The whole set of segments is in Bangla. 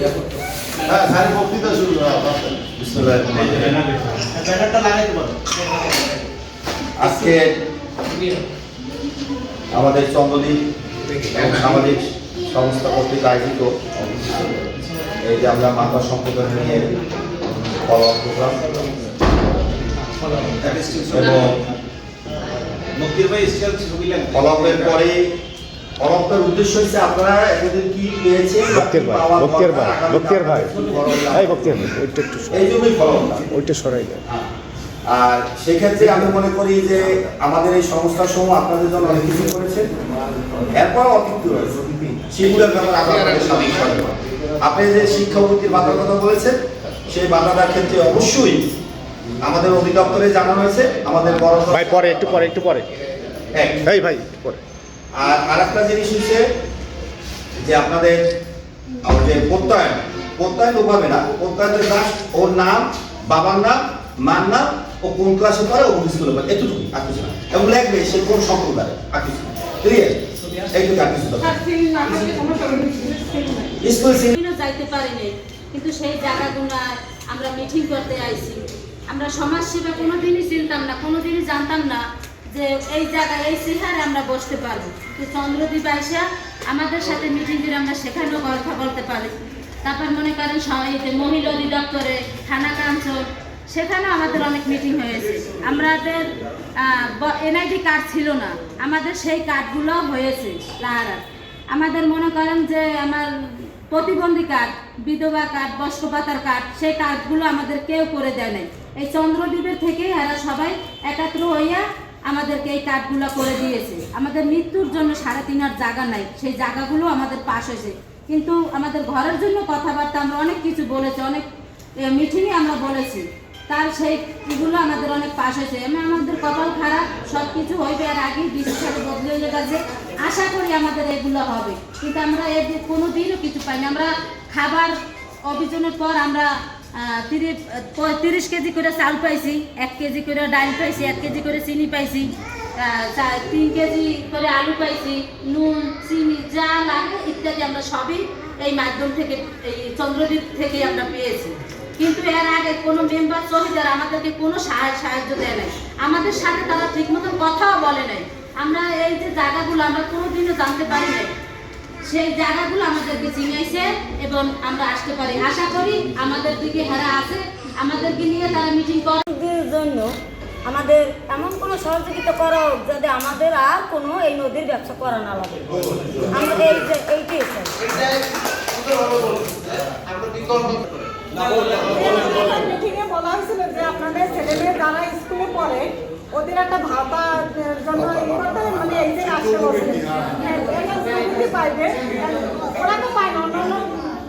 হ্যাঁ বক্তৃতা শুরু আজকে আমাদের চন্দ্রদ্বীপ এবং সামাজিক সংস্থা কর্তৃক আয়োজিত এই যে আমরা মাতা সম্প্রদায় নিয়ে ফলো প্রোগ্রাম এবং লাগবে। পরে ফলকের উদ্দেশ্য হচ্ছে আপনারা এতদিন কি পেয়েছেন বক্তের ভাই, বক্তের ভাই, বক্তের ভাই। আপনারা কি করণ এই ওইটা একটু এই জন্যই ফলকটা ওইটা সরাই দেয় আর সেক্ষেত্রে আমি মনে করি যে আমাদের এই সংস্থা সমূহ আপনাদের জন্য অনেক কিছু করেছে। এরপর অতিরিক্ত রয়েছে। সেগুলোর ব্যাপারে আপনাদের করবেন। আপনি যে শিক্ষামন্ত্রীর বাধার কথা বলেছেন সেই বাধাটার ক্ষেত্রে অবশ্যই আমাদের অধিদপ্তরে জানানো হয়েছে। আমাদের বড় ভাই পরে একটু পরে একটু পরে। এই ভাই একটু পরে। আর আরেকটা জিনিস হচ্ছে যে আপনাদের যে প্রত্যয়ন প্রত্যয়ন ওভাবে না। প্রত্যয়ন জাস্ট ওর নাম, বাবার নাম, মার নাম ও কোন ক্লাসে পড়ে ও স্কুলে পড়ে। এতটুকু আর কিছু না। এবং লিখবে সে কোন সম্প্রদায় আর কিছু ক্লিয়ার এইটুকু আর কিছু। স্কুল যাইতে পারিনি কিন্তু সেই জায়গাগুলো আমরা মিটিং করতে আইছি। আমরা সমাজ সেবা কোনোদিনই চিনতাম না, কোনোদিনই জানতাম না যে এই জায়গায়, এই চেহারে আমরা বসতে পারব। তো চন্দ্রদ্বীপ আইসা আমাদের সাথে মিটিং করে আমরা সেখানেও কথা বলতে পারি। তারপর মনে করেন মহিলা অধিদপ্তরে, থানা কাঞ্চল সেখানেও আমাদের অনেক মিটিং হয়েছে। আমাদের এনআইডি কার্ড ছিল না। আমাদের সেই কার্ডগুলো হয়েছে লাহারার আমাদের মনে করেন যে আমার প্রতিবন্ধী কার্ড, বিধবা কার্ড, বয়স্ক ভাতার কার্ড, সেই কার্ডগুলো আমাদের কেউ করে দেয় নাই। এই চন্দ্রদ্বীপের থেকেই এরা সবাই একাত্র হইয়া আমাদেরকে এই কার্ডগুলো করে দিয়েছে। আমাদের মৃত্যুর জন্য সাড়ে তিন হাজার জায়গা নাই, সেই জায়গাগুলো আমাদের পাশ হয়েছে। কিন্তু আমাদের ঘরের জন্য কথাবার্তা আমরা অনেক কিছু বলেছি, অনেক মিটিংয়ে আমরা বলেছি। তার সেই এগুলো আমাদের অনেক পাশ হয়েছে। এমনি আমাদের কপাল খারাপ সব কিছু হইবে আর আগে বিশেষ বদলে হয়ে গেছে। আশা করি আমাদের এগুলো হবে। কিন্তু আমরা এর কোনো দিনও কিছু পাইনি। আমরা খাবার অভিযানের পর আমরা তিরিশ তিরিশ কেজি করে চাল পাইছি, এক কেজি করে ডাল পাইছি, এক কেজি করে চিনি পাইছি তিন কেজি করে আলু পাইছি, নুন, চিনি যা লাগে ইত্যাদি আমরা সবই এই মাধ্যম থেকে, এই চন্দ্রদ্বীপ থেকে আমরা পেয়েছি। কিন্তু এর আগে কোনো মেম্বার শহীদার আমাদেরকে কোনো সাহায্য সাহায্য দেয় নাই। আমাদের সাথে তারা ঠিক মতন কথাও বলে নাই। আমরা এই যে জায়গাগুলো আমরা কোনোদিনও জানতে পারি নাই। সেই জায়গাগুলো আমাদেরকে চিনাইছে এবং আমরা আসতে পারি। আশা করি আমাদের দিকে হেরা আছে। আমাদেরকে নিয়ে তারা মিটিং করে। নদীর জন্য আমাদের এমন কোনো সহযোগিতা করা হোক যাতে আমাদের আর কোনো এই নদীর ব্যবসা করা না লাগে। আমাদের এই যে এইটাই চাই মিটিংয়ে বলা হয়েছিল যে আপনাদের ছেলে মেয়ে যারা স্কুলে পড়ে। ওদের একটা ভাতা জন্য মানে এই যে আসতে বলছে হ্যাঁ স্বীকৃতি পাইবে ওরা তো পায় না অন্যান্য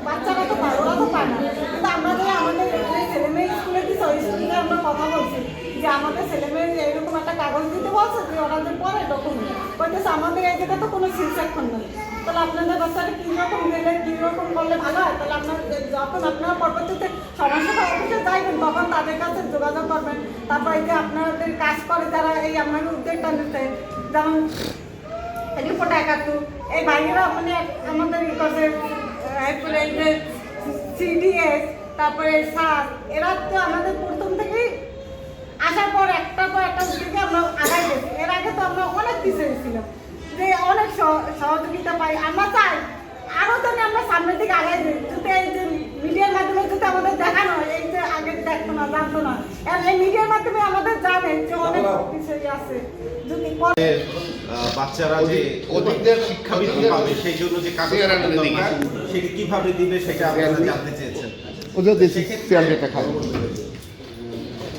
বাচ্চারা তো পায় ওরা তো পায় না। কিন্তু আমরা যে আমাদের এখানে ছেলে মেয়ে স্কুলে দিচ্ছে ওই স্কুলে আমরা কথা বলছি যে আমাদের ছেলে মেয়ে এইরকম একটা কাগজ দিতে বলছে যে ওরা যে পড়ে ডকুমেন্ট কইতেছে আমাদের এই জায়গায় তো কোনো সিলসেকশন নেই। তাহলে আপনাদের বাচ্চারা কীরকম দিলে কীরকম করলে ভালো হয়? তাহলে আপনার যখন আপনারা পরবর্তীতে সমস্যাটা অফিসে যাইবেন তখন করবেন। তারপর এই যে আপনাদের কাজ করে যারা এই আপনাদের উদ্যোগটা নিতে যেমন রিপোর্ট একাত্তর। এই ভাইয়েরা মানে আমাদের ই করছে এরপরে এই যে সিডিএস তারপরে সার এরা তো আমাদের প্রথম থেকেই আসার পর একটা পর একটা উদ্যোগে আমরা আগাই গেছি। এর আগে তো আমরা অনেক পিছিয়ে ছিলাম যে অনেক সহ- সহযোগিতা পাই। আমরা চাই আরও যেন আমরা সামনের দিকে আগাই দিই যাতে এই যে মিডিয়ার মাধ্যমে যদি আমাদের দেখানো হয়, এই যে আগে দেখতো না জানতো না আর এই মিডিয়ার মাধ্যমে আমাদের জানে যে অনেক পিছিয়ে আছে। যদি বাচ্চারা যে অধিকদের শিক্ষাবৃত্তি পাবে সেই জন্য যে কাগজ সেটা কীভাবে দিবে সেটা আপনারা জানতে চেয়েছেন। ওদের দেশি স্যালারিটা খাব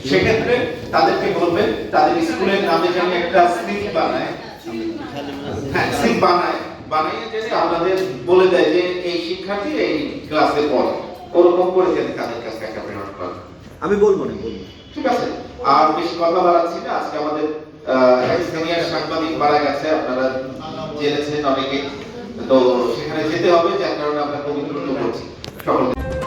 সেক্ষেত্রে তাদেরকে বলবেন তাদের স্কুলের নামে যেন একটা স্লিপ বানায়। হ্যাঁ স্লিপ বানায়। বানিয়ে যে আপনাদের বলে দেয় যে এই শিক্ষার্থী এই ক্লাসে পড়ে। ওরকম করে যেন তাদের কাছে একটা প্রেরণ করে। আমি বলব না বলব ঠিক আছে? আর বেশি কথা বাড়াচ্ছি না। আজকে আমাদের সিনিয়র সাংবাদিক মারা গেছে, আপনারা জেনেছেন অনেকে। তো সেখানে যেতে হবে, যার কারণে আমরা পবিত্র করছি। সকলকে